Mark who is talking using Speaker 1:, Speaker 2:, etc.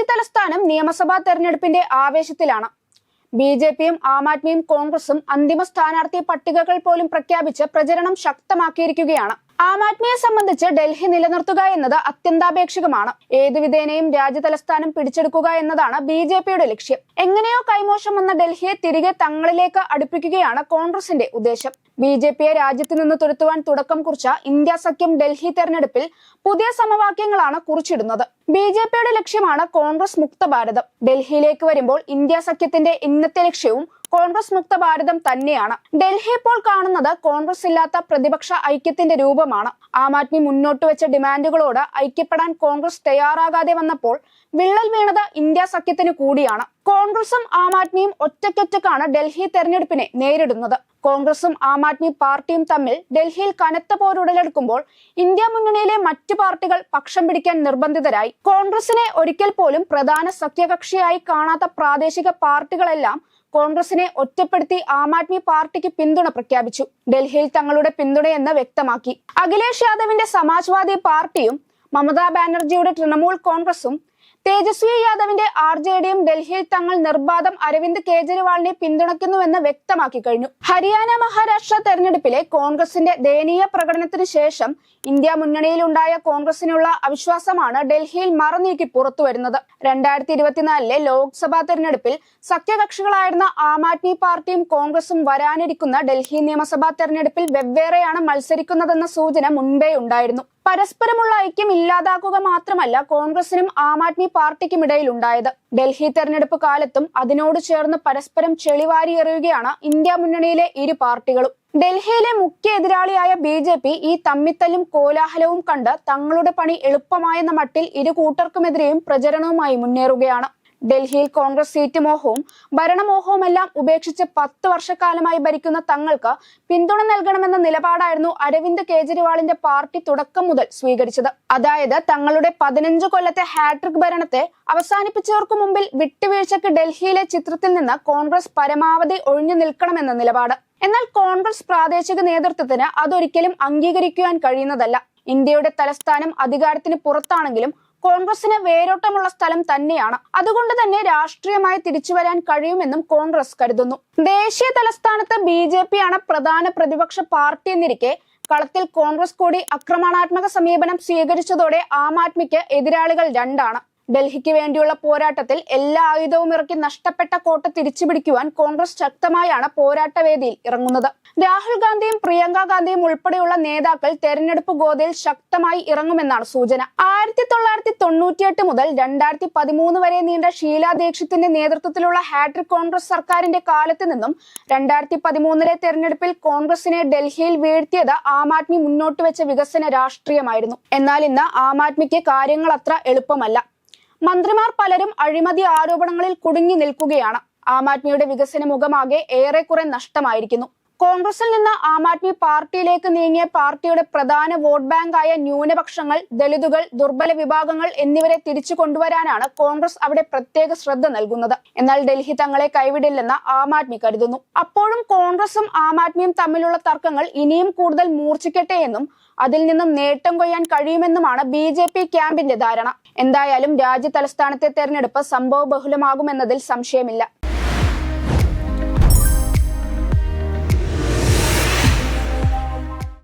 Speaker 1: രാജ്യതലസ്ഥാനം നിയമസഭാ തെരഞ്ഞെടുപ്പിന്റെ ആവേശത്തിലാണ്. ബി ജെ പിയും ആം ആദ്മിയും കോൺഗ്രസും അന്തിമ സ്ഥാനാർത്ഥി പട്ടികകൾ പോലും പ്രഖ്യാപിച്ച് പ്രചരണം ശക്തമാക്കിയിരിക്കുകയാണ്. ആം ആദ്മിയെ സംബന്ധിച്ച് ഡൽഹി നിലനിർത്തുക എന്നത് അത്യന്താപേക്ഷികമാണ്. ഏതു വിധേനയും രാജ്യതലസ്ഥാനം പിടിച്ചെടുക്കുക എന്നതാണ് ബി ജെ പിയുടെ ലക്ഷ്യം. എങ്ങനെയോ കൈമോശം വന്ന ഡൽഹിയെ തിരികെ തങ്ങളിലേക്ക് അടുപ്പിക്കുകയാണ് കോൺഗ്രസിന്റെ ഉദ്ദേശം. ബി ജെ പിയെ രാജ്യത്ത് നിന്ന് തുരത്തുവാൻ തുടക്കം കുറിച്ച ഇന്ത്യ സഖ്യം ഡൽഹി തെരഞ്ഞെടുപ്പിൽ പുതിയ സമവാക്യങ്ങളാണ് കുറിച്ചിടുന്നത്. ബി ജെ പിയുടെ ലക്ഷ്യമാണ് കോൺഗ്രസ് മുക്ത ഭാരതം. ഡൽഹിയിലേക്ക് വരുമ്പോൾ ഇന്ത്യ സഖ്യത്തിന്റെ ഇന്നത്തെ ലക്ഷ്യവും കോൺഗ്രസ് മുക്ത ഭാരതം തന്നെയാണ്. ഡൽഹി ഇപ്പോൾ കാണുന്നത് കോൺഗ്രസ് ഇല്ലാത്ത പ്രതിപക്ഷ ഐക്യത്തിന്റെ രൂപമാണ്. ആം ആദ്മി മുന്നോട്ട് വെച്ച ഡിമാൻഡുകളോട് ഐക്യപ്പെടാൻ കോൺഗ്രസ് തയ്യാറാകാതെ വന്നപ്പോൾ വിള്ളൽ വീണത് ഇന്ത്യ സഖ്യത്തിന് കൂടിയാണ്. കോൺഗ്രസും ആം ആദ്മിയും ഒറ്റയ്ക്കൊറ്റക്കാണ് ഡൽഹി തെരഞ്ഞെടുപ്പിനെ നേരിടുന്നത്. കോൺഗ്രസും ആം ആദ്മി പാർട്ടിയും തമ്മിൽ ഡൽഹിയിൽ കനത്ത പോരുടലെടുക്കുമ്പോൾ ഇന്ത്യ മുന്നണിയിലെ മറ്റു പാർട്ടികൾ പക്ഷം പിടിക്കാൻ നിർബന്ധിതരായി. കോൺഗ്രസിനെ ഒരിക്കൽ പോലും പ്രധാന സഖ്യകക്ഷിയായി കാണാത്ത പ്രാദേശിക പാർട്ടികളെല്ലാം കോൺഗ്രസിനെ ഒറ്റപ്പെടുത്തി ആം ആദ്മി പാർട്ടിക്ക് പിന്തുണ പ്രഖ്യാപിച്ചു. ഡൽഹിയിൽ തങ്ങളുടെ പിന്തുണയെന്ന് വ്യക്തമാക്കി. അഖിലേഷ് യാദവിന്റെ സമാജ്വാദി പാർട്ടിയും മമതാ ബാനർജിയുടെ തൃണമൂൽ കോൺഗ്രസും തേജസ്വി യാദവിന്റെ ആർ ജെ ഡിയും ഡൽഹിയിൽ തങ്ങൾ നിർബാധം അരവിന്ദ് കെജ്രിവാളിനെ പിന്തുണയ്ക്കുന്നുവെന്ന് വ്യക്തമാക്കി കഴിഞ്ഞു. ഹരിയാന മഹാരാഷ്ട്ര തെരഞ്ഞെടുപ്പിലെ കോൺഗ്രസിന്റെ ദയനീയ പ്രകടനത്തിന് ശേഷം ഇന്ത്യ മുന്നണിയിലുണ്ടായ കോൺഗ്രസിനുള്ള അവിശ്വാസമാണ് ഡൽഹിയിൽ മറനീക്കി പുറത്തുവരുന്നത് രണ്ടായിരത്തി ഇരുപത്തിനാലിലെ ലോക്സഭാ തെരഞ്ഞെടുപ്പിൽ സഖ്യകക്ഷികളായിരുന്ന ആം ആദ്മി പാർട്ടിയും കോൺഗ്രസും വരാനിരിക്കുന്ന ഡൽഹി നിയമസഭാ തെരഞ്ഞെടുപ്പിൽ വെവ്വേറെയാണ് മത്സരിക്കുന്നതെന്ന സൂചന മുൻപേ ഉണ്ടായിരുന്നു. പരസ്പരമുള്ള ഐക്യം ഇല്ലാതാക്കുക മാത്രമല്ല കോൺഗ്രസിനും ആം ആദ്മി പാർട്ടിക്കും ഇടയിൽ ഉണ്ടായത് ഡൽഹി തെരഞ്ഞെടുപ്പ് കാലത്തും അതിനോട് ചേർന്ന് പരസ്പരം ചെളിവാരി എറിയുകയാണ് ഇന്ത്യ മുന്നണിയിലെ ഇരു പാർട്ടികളും. ഡൽഹിയിലെ മുഖ്യ എതിരാളിയായ ബി ജെ പി ഈ തമ്മിത്തല്ലും കോലാഹലവും കണ്ട് തങ്ങളുടെ പണി എളുപ്പമായെന്ന മട്ടിൽ ഇരു കൂട്ടർക്കുമെതിരെയും പ്രചരണവുമായി മുന്നേറുകയാണ്. ഡൽഹിയിൽ കോൺഗ്രസ് സീറ്റ് മോഹവും ഭരണമോഹവുമെല്ലാം ഉപേക്ഷിച്ച് പത്ത് വർഷക്കാലമായി ഭരിക്കുന്ന തങ്ങൾക്ക് പിന്തുണ നൽകണമെന്ന നിലപാടായിരുന്നു അരവിന്ദ് കേജ്രിവാളിന്റെ പാർട്ടി തുടക്കം മുതൽ സ്വീകരിച്ചത്. അതായത് തങ്ങളുടെ പതിനഞ്ച് കൊല്ലത്തെ ഹാട്രിക് ഭരണത്തെ അവസാനിപ്പിച്ചവർക്ക് മുമ്പിൽ വിട്ടുവീഴ്ചയ്ക്ക് ഡൽഹിയിലെ ചിത്രത്തിൽ നിന്ന് കോൺഗ്രസ് പരമാവധി ഒഴിഞ്ഞു നിൽക്കണമെന്ന നിലപാട്. എന്നാൽ കോൺഗ്രസ് പ്രാദേശിക നേതൃത്വത്തിന് അതൊരിക്കലും അംഗീകരിക്കുവാൻ കഴിയുന്നതല്ല. ഇന്ത്യയുടെ തലസ്ഥാനം അധികാരത്തിന് പുറത്താണെങ്കിലും കോൺഗ്രസിന് വേരോട്ടമുള്ള സ്ഥലം തന്നെയാണ്. അതുകൊണ്ട് തന്നെ രാഷ്ട്രീയമായി തിരിച്ചു വരാൻ കഴിയുമെന്നും കോൺഗ്രസ് കരുതുന്നു. ദേശീയ തലസ്ഥാനത്ത് ബി ആണ് പ്രധാന പ്രതിപക്ഷ പാർട്ടി എന്നിരിക്കെ കളത്തിൽ കോൺഗ്രസ് കൂടി ആക്രമണാത്മക സമീപനം സ്വീകരിച്ചതോടെ ആം ആദ്മിക്ക് എതിരാളികൾ രണ്ടാണ്. ഡൽഹിക്ക് വേണ്ടിയുള്ള പോരാട്ടത്തിൽ എല്ലാ ആയുധവും ഇറക്കി നഷ്ടപ്പെട്ട കോട്ട തിരിച്ചുപിടിക്കുവാൻ കോൺഗ്രസ് ശക്തമായാണ് പോരാട്ടവേദിയിൽ ഇറങ്ങുന്നത്. രാഹുൽ ഗാന്ധിയും പ്രിയങ്ക ഗാന്ധിയും ഉൾപ്പെടെയുള്ള നേതാക്കൾ തെരഞ്ഞെടുപ്പ് ഗോതയിൽ ശക്തമായി ഇറങ്ങുമെന്നാണ് സൂചന. ആയിരത്തി തൊള്ളായിരത്തി തൊണ്ണൂറ്റിയെട്ട് മുതൽ രണ്ടായിരത്തി പതിമൂന്ന് വരെ നീണ്ട ഷീലാ ദീക്ഷിത്തിന്റെ നേതൃത്വത്തിലുള്ള ഹാട്രിക് കോൺഗ്രസ് സർക്കാരിന്റെ കാലത്ത് നിന്നും രണ്ടായിരത്തി പതിമൂന്നിലെ തെരഞ്ഞെടുപ്പിൽ കോൺഗ്രസിനെ ഡൽഹിയിൽ വീഴ്ത്തിയത് ആം ആദ്മി മുന്നോട്ട് വെച്ച വികസന രാഷ്ട്രീയമായിരുന്നു. എന്നാൽ ഇന്ന് ആം ആദ്മിക്ക് കാര്യങ്ങൾ അത്ര എളുപ്പമല്ല. മന്ത്രിമാർ പലരും അഴിമതി ആരോപണങ്ങളിൽ കുടുങ്ങി നിൽക്കുകയാണ്. ആം ആദ്മിയുടെ വികസന മുഖമാകെ ഏറെക്കുറെ നഷ്ടമായിരിക്കുന്നു. കോൺഗ്രസിൽ നിന്ന് ആം ആദ്മി പാർട്ടിയിലേക്ക് നീങ്ങിയ പാർട്ടിയുടെ പ്രധാന വോട്ട് ബാങ്കായ ന്യൂനപക്ഷങ്ങൾ ദളിതുകൾ ദുർബല വിഭാഗങ്ങൾ എന്നിവരെ തിരിച്ചു കൊണ്ടുവരാനാണ് കോൺഗ്രസ് അവിടെ പ്രത്യേക ശ്രദ്ധ നൽകുന്നത്. എന്നാൽ ഡൽഹി തങ്ങളെ കൈവിടില്ലെന്ന് ആം ആദ്മി കരുതുന്നു. അപ്പോഴും കോൺഗ്രസും ആം ആദ്മിയും തമ്മിലുള്ള തർക്കങ്ങൾ ഇനിയും കൂടുതൽ മൂർച്ഛിക്കട്ടെ എന്നും അതിൽ നിന്നും നേട്ടം കൊയ്യാൻ കഴിയുമെന്നുമാണ് ബി ജെ പി ക്യാമ്പിന്റെ ധാരണ. എന്തായാലും രാജ്യ തലസ്ഥാനത്തെ തെരഞ്ഞെടുപ്പ് സംഭവ ബഹുലമാകുമെന്നതിൽ സംശയമില്ല.